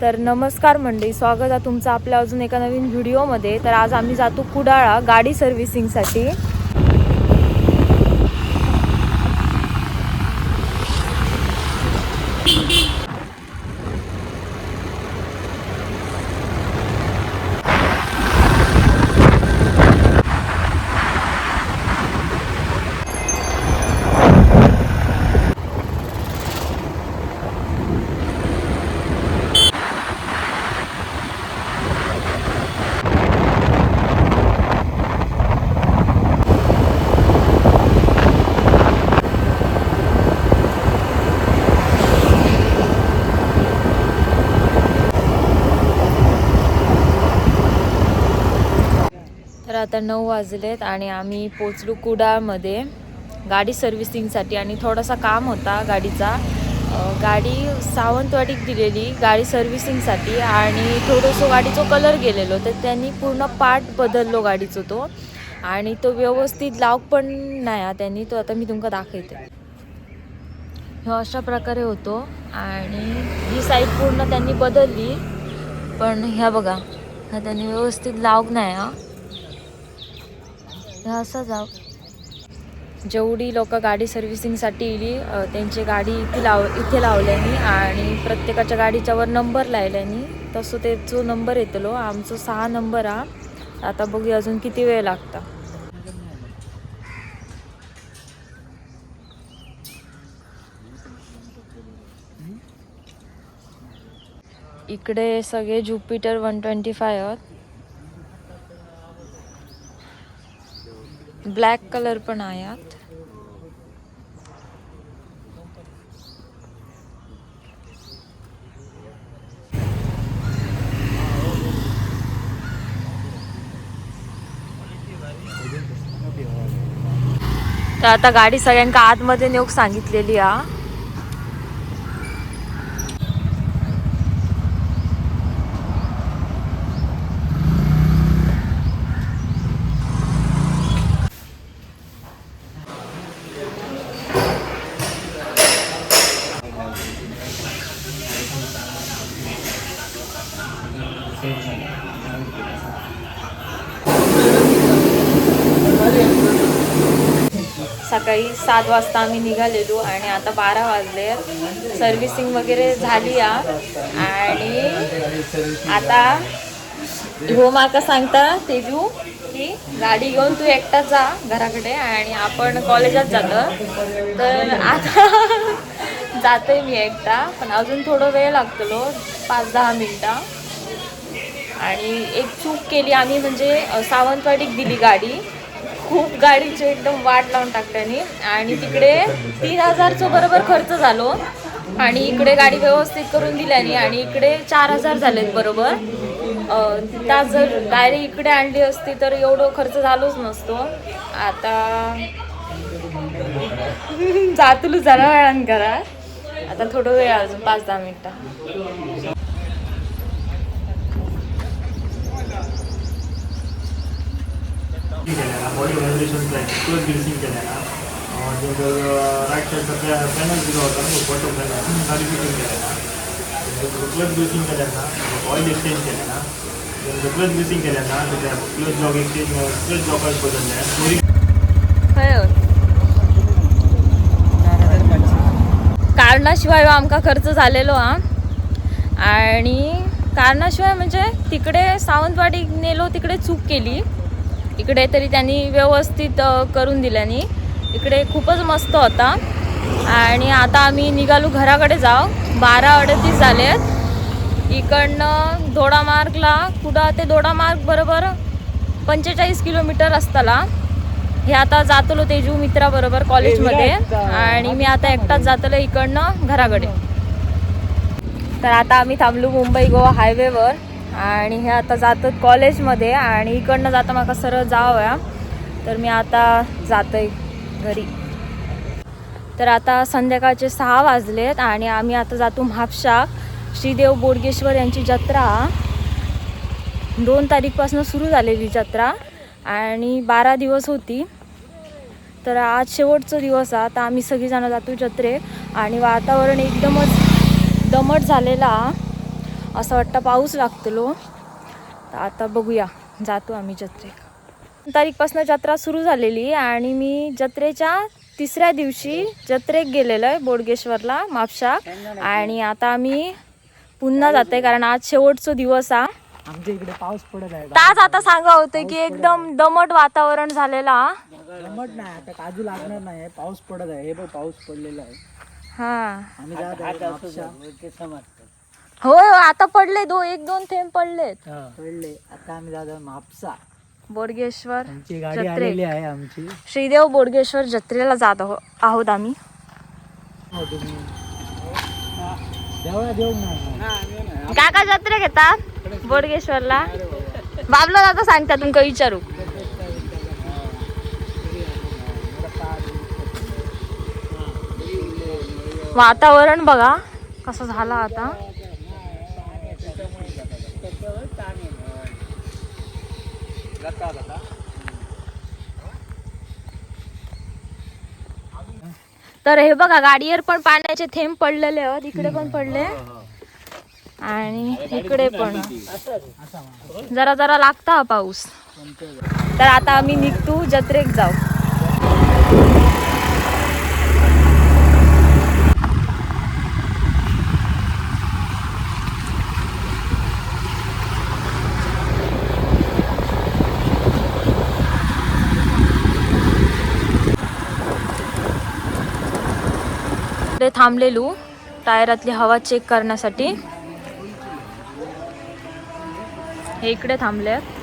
तर नमस्कार मंडळी स्वागत आहे तुमचं आपल्या अजून एका नवीन व्हिडिओमध्ये. तर आज आम्ही जातो कुडाळा गाडी सर्व्हिसिंगसाठी. आता नऊ वाजलेत आणि आम्ही पोचलो कुडाळमध्ये. गाडी सर्व्हिसिंगसाठी आणि थोडासा काम होता गाडीचा. गाडी सावंतवाडीत दिलेली गाडी सर्व्हिसिंगसाठी आणि थोडंसं गाडीचं कलर गेलेलो तर त्यांनी पूर्ण पार्ट बदललो गाडीचो तो. आणि तो व्यवस्थित लावक पण नाही हा त्यांनी तो आता मी तुमका दाखवते. हो अशा प्रकारे होतो आणि ही साईड पूर्ण त्यांनी बदलली. पण ह्या बघा हा त्यांनी व्यवस्थित लावक नाही हा. असं जाऊ. जेवढी लोक गाडी सर्व्हिसिंगसाठी इली त्यांची गाडी इथे लाव इथे लावल्यानी आणि प्रत्येकाच्या गाडीच्यावर नंबर लायल्यानी तसं त्याचो नंबर येतलो आमचो सहा नंबर हा. आता बघूया अजून किती वेळ लागता. इकडे सगळे ज्युपिटर वन ट्वेंटी फाय आहेत. ब्लॅक कलर पण आहेत तर आता गाडी सगळ्यांका आतमध्ये नेऊक सांगितलेली सकाळी सात वाजता आम्ही निघालेलो आणि आता बारा वाजले. सर्व्हिसिंग वगैरे झाली आ आणि आता हो माका सांगता तेजू की गाडी घेऊन तू एकटा जा घराकडे आणि आपण कॉलेजात जातं. तर आता जाते मी एकटा पण अजून थोडं वेळ लागतलो पाच दहा मिनटं. आणि एक चूक केली आम्ही म्हणजे सावंतवाडीत दिली गाडी. खूप गाडीची एकदम वाट लावून टाकल्याने आणि तिकडे तीन हजारचं बरोबर खर्च झालो. आणि इकडे गाडी व्यवस्थित करून दिल्याने आणि इकडे चार हजार झालेत बरोबर. त्या जर डायरेक्ट इकडे आणली असती तर एवढं खर्च झालोच नसतो. आता जातलो जरा वेळान करा आता थोडं वेळ अजून पाच दहा मिनटं. केलेला बॉडी व्हायब्रेशन ग्रीसिंग केलेला जर राईट साईडचा पॅनल दिला होता ना बॉटम पॅनल खाली फिटिंग केलेला केल्याना ऑइल एक्सचेंज केलेला केल्याना क्लच लॉक एक्सचेंज बदलले कारणाशिवाय हो आमका खर्च झालेलो हा. आणि कारणाशिवाय म्हणजे तिकडे सावंतवाडी नेलो तिकडे चूक केली. इकडे तरी त्यांनी व्यवस्थित करून दिल्यानी इकडे खूपच मस्त होता. आणि आता आम्ही निघालो घराकडे जाऊ. बारा अडतीस झालेत इकडनं दोडामार्गला कुडा ते दोडामार्ग बरोबर? पंचेचाळीस किलोमीटर असताला हे आता जातलो तेजू मित्राबरोबर कॉलेजमध्ये. आणि मी आता एकटाच जातलो इकडनं घराकडे. तर आता आम्ही थांबलो मुंबई गोवा हायवेवर. आणि हे आता जातं कॉलेजमध्ये आणि इकडनं जाता माका सरळ जावया. तर मी आता जातोय घरी. तर आता संध्याकाळचे सहा वाजलेत आणि आम्ही आता जातो म्हापशा. श्रीदेव बोडगेश्वर यांची जत्रा. दोन तारीखपासून सुरू झालेली जत्रा आणि बारा दिवस होती. तर आज शेवटचा दिवस आहे. तर आम्ही सगळीजणं जातो जत्रे आणि वातावरण एकदमच दमट झालेला असं वाटतं पाऊस लागतलो. तर आता बघूया. जातो आम्ही जत्रेक तारीखपासून जत्रा सुरू झालेली आणि मी जत्रेच्या तिसऱ्या दिवशी जत्रेक गेलेलो आहे बोडगेश्वरला म्हापशा आणि आता आम्ही पुन्हा जाते कारण आज शेवटचा दिवस हा. आमच्या इकडे पाऊस पडत आहे. ताज आता सांगा होतं की एकदम दमट वातावरण झालेलं दमट नाही आता काजू लागणार नाही पाऊस पडत आहे. हे बघ पाऊस पडलेला आहे. हा. आम्ही जात आहे. होय होय आता पडले दो एक दोन थेंब पडलेत. पडले. आता आम्ही जात आहे म्हापसा. बोडगेश्वर आमची गाडी जत्रेक. आलेली आहे आमची. श्रीदेव बोडगेश्वर जत्रेला जात आहो- आहोत आम्ही. हो तुम्ही. देवळा देऊ ना काका जत्रे घेतात बोडगेश्वरला. बाबला जाता सांगता तुमका विचारू. वातावरण बघा कसं झालं आता. तर हे बघा गाडीवर पण पाण्याचे थेंब पडलेले आहेत. इकडे पण पडले. आणि इकडे पण. जरा जरा लागता हा पाऊस. तर आता आम्ही निघतो जत्रेक जाऊ. थांबलेलो टायरातली हवा चेक करण्यासाठी हे इकडे थांबले आहेत.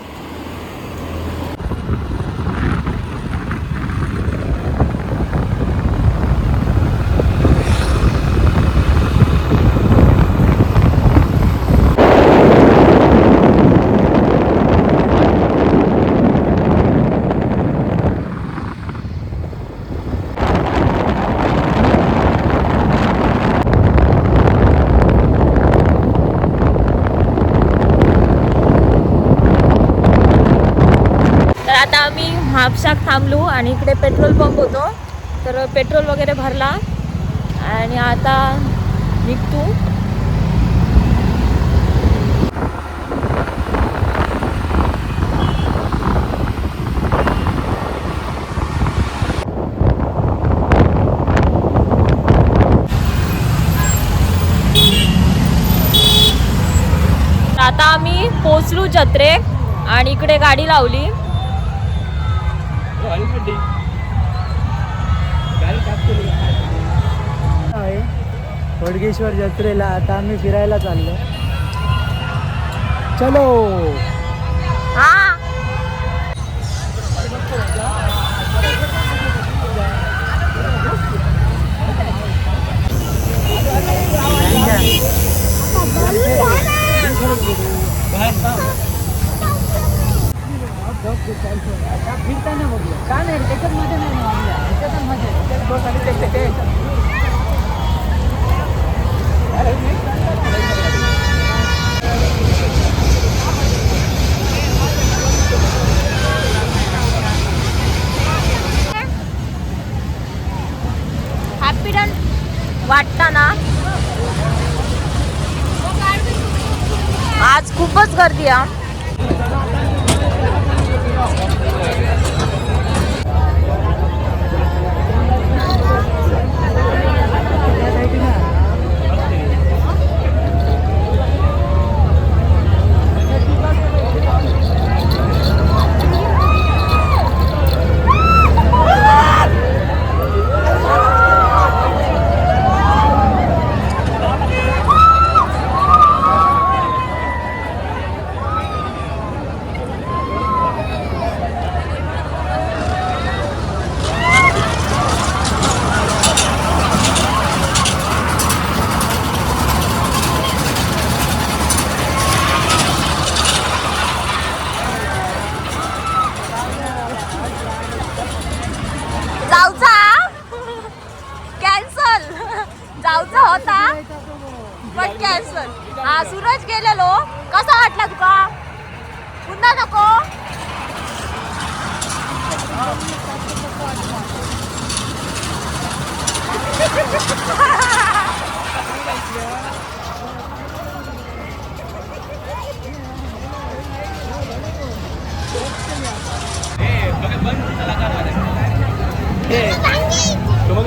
तर आता कापशाक थांबलो आणि इकडे पेट्रोल पंप होतो. तर पेट्रोल वगैरे भरला आणि आता निघतो. तर आता आम्ही पोचलो जत्रेक आणि इकडे गाडी लावली आहे वडगेश्वर जत्रेला आता आम्ही फिरायला चाललो. चलो हा फिरताना बघूया का नाही त्याच्यात मजा नाही ना आपल्या ह्याच्यात मजा आहे. ह्याच्यात बस आणि ते- ते- ते- हॅपीडन वाटताना आज खूपच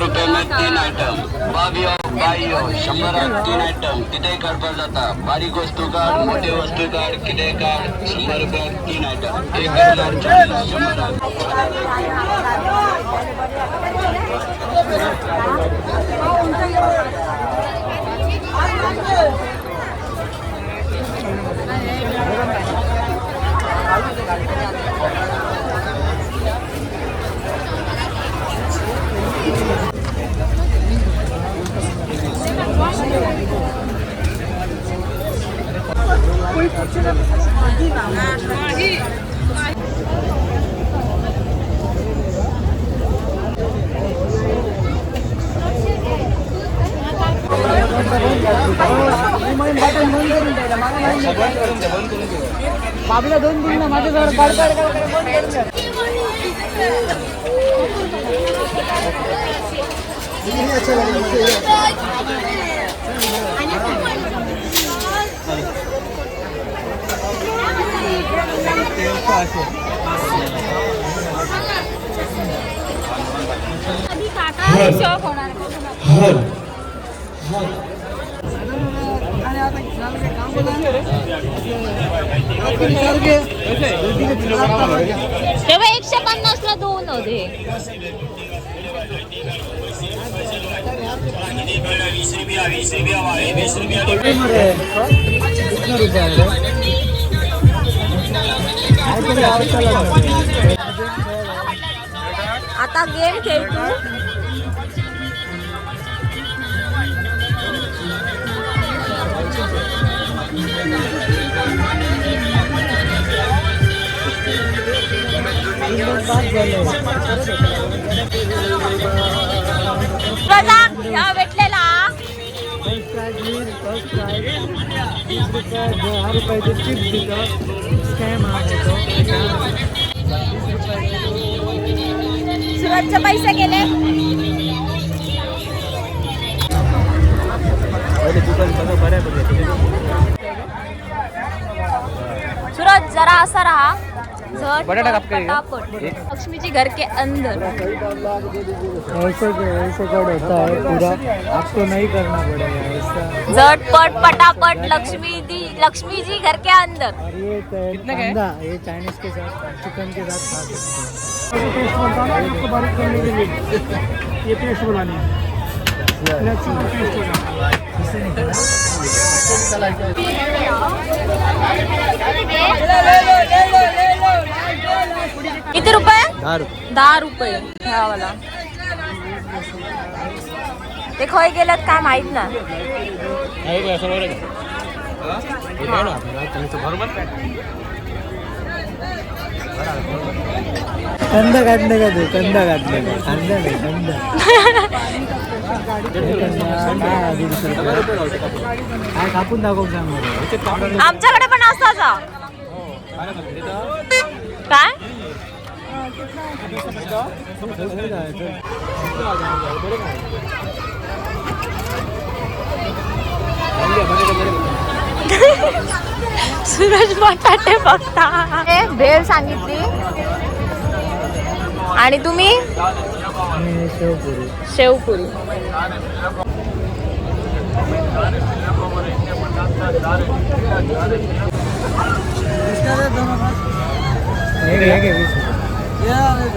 रुपये में तीन आइटम बावियो बाईयो शंभरात तीन आयटम किती काढता जाता? बारीक वस्तू काढ मोठे वस्तू काढ किती काढ? शंभर रुपयात तीन आयटम एक हजार चाळीस शंभरात बाबीला दोन दिन ना माझ्या जवळ काढ काढ काढ काढ, बंद करून द्या. तेव्हा एकशे पन्नासला दोन होते. आता गेम खेळतो. बघा, भेटलेला. सुरतचे पैसे गेले. सुरत जरा असा राहा. बटाटा पट, काप के का? पटापट लक्ष्मी जी घर के अंदर ऐसे ऐसे कट होता है पूरा आपको नहीं करना पड़ेगा ऐसा झटपट पटापट लक्ष्मी दी लक्ष्मी जी घर के अंदर ये चाइनीज के साथ चिकन के साथ खा सकते हैं है ये पेस्ट बनानी है किती रुपये? दारू दहा रुपये. ह्या वाला ते खय गेल्यात काय माहीत ना. कंद काढणे का तू? कंद काढणे का? कांदा नाही कंद. हे काय कापून दाखव सांग आमच्याकडे पण असताचा काय? सूरज बटाटे बघता. हे भेळ सांगितली. आणि तुम्ही? शेवपुरी. शेवपुरी Yeah.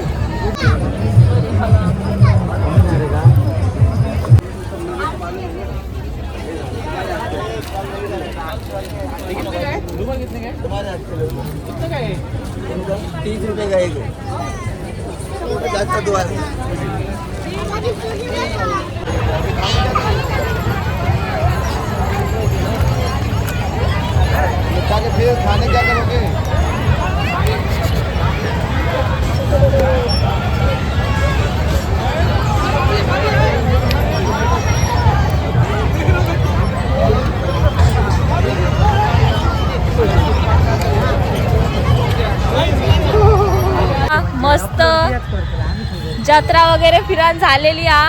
जत्रा वगैरे फिरण झालेली हा?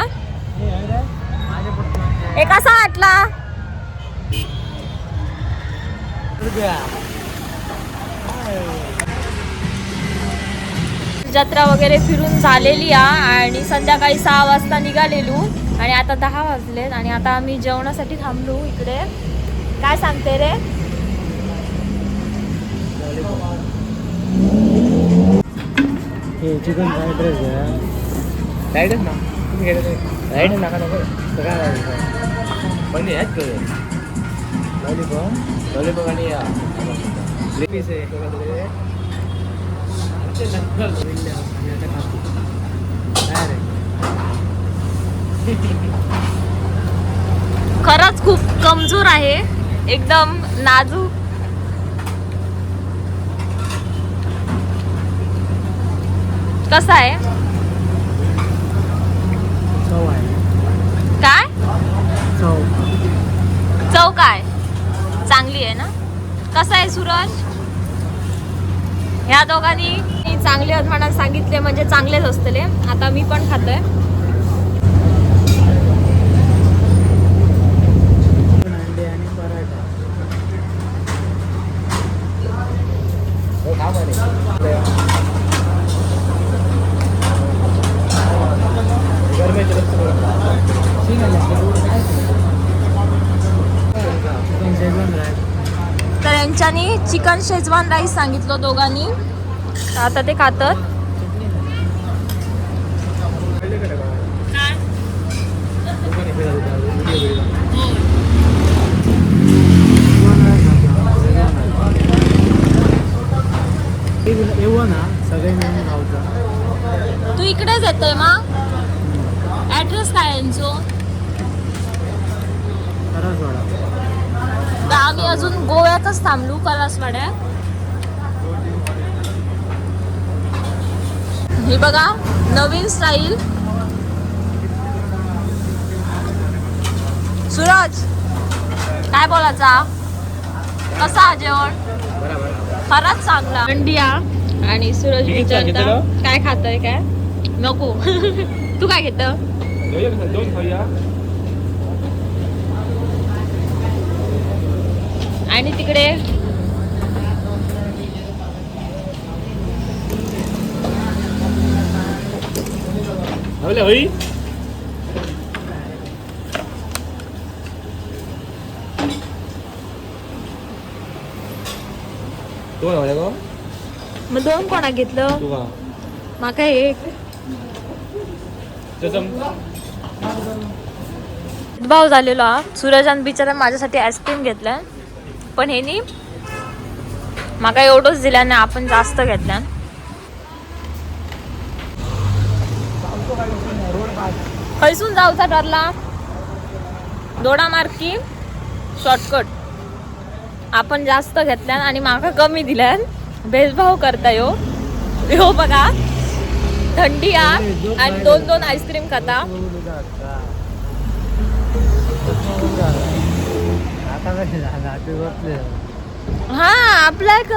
हे कसा वाटला? जत्रा वगैरे फिरून झालेली आहे आणि संध्याकाळी सहा वाजता निघालेलो. आणि आता दहा वाजलेत आणि आता आम्ही जेवणासाठी थांबलो इकडे. काय सांगते रे? चिकन फ्राईड राईस आहे राईडच ना. तुम्ही गेले राईड नका नको. सगळ्या राईड पण याच कर लॉलीपॉप लॉलीपॉप आणि आहे खरंच खूप कमजोर आहे. एकदम नाजूक. कसा आहे चव आहे काय चव. चव काय? चांगली आहे ना? कसं आहे सूरज? ह्या दोघांनी चांगले आहेत म्हणून सांगितले म्हणजे चांगलेच असतले. आता मी पण खातोय अंडे आणि पराठा हो खा बरे गरमे चिकन शेजवान राईस तर यांच्यानी चिकन शेजवान राईस सांगितलं दोघांनी. आता ते खातात. येऊ ना सगळे तू इकडेच येतोय मग? ऍड्रेस काय यांचो खरंच वाडा तर आम्ही अजून गोव्यातच थांबलो कलासवाड्यात. हे बघा नवीन स्टाईल सूरज काय बोलायचा? कसा हा जेवण? खरंच चांगला. इंडिया आणि सूरज विचारता? काय खातोय काय? नको. तू काय घेत दोन खाऊया आणि तिकडे मग दोन कोणा घेतलं? माका एक. भाव झालेलो हा. सूरजान बिचारा माझ्यासाठी आईस्क्रीम घेतलं. पण हे मागा एवढंच दिल्या ना आपण जास्त घेतल्या खैसून जाऊचा ठरला दोडा मार्की की शॉर्टकट आपण जास्त घेतल्यान आणि माका कमी दिल्यान भेदभाव करता यो. यो बघा. थंडी आ आणि दोन दोन आईस्क्रीम खाता आता कसे झाला ते बसले हा आपला एक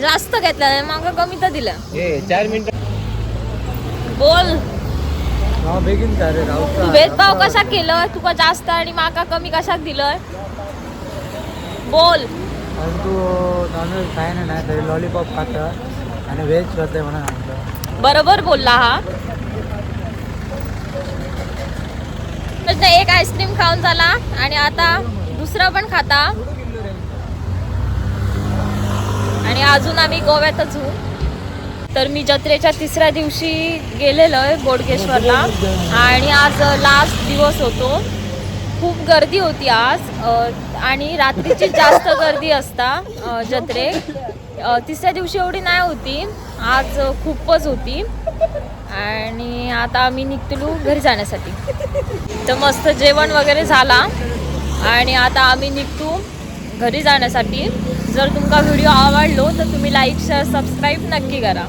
जास्त घेतला मग कमी तर दिलं. ए चार मिनिट. बोल. हा बेगीन का रे तू राहू भेदभाव कशा केलं तुका जास्त आणि माका कमी कशाक दिलं बोल. आणि तू नॉनव्हेज खाय ना नाही तरी लॉलीपॉप खातं. आणि व्हेज खाते म्हणून बरोबर बोलला हा. ते एक आईस्क्रीम खाऊन झाला. आणि आता दुसरं पण खाता. आणि अजून आम्ही गोव्यातच होऊ तर मी जत्रेच्या तिसऱ्या दिवशी गेलेलो आहे बोडगेश्वरला. आणि आज लास्ट दिवस होतो. खूप गर्दी होती आज. आणि रात्रीची जास्त गर्दी असता जत्रे. तिसऱ्या दिवशी एवढी नाही होती. आज खूपच होती. आणि आता आम्ही निघतलो घरी जाण्यासाठी. तर मस्त जेवण वगैरे झाला. आणि आता आम्ही निघतो घरी जाण्यासाठी. जर तुमका व्हिडिओ आवडलो तर तुम्ही लाईक शेअर सबस्क्राईब नक्की करा.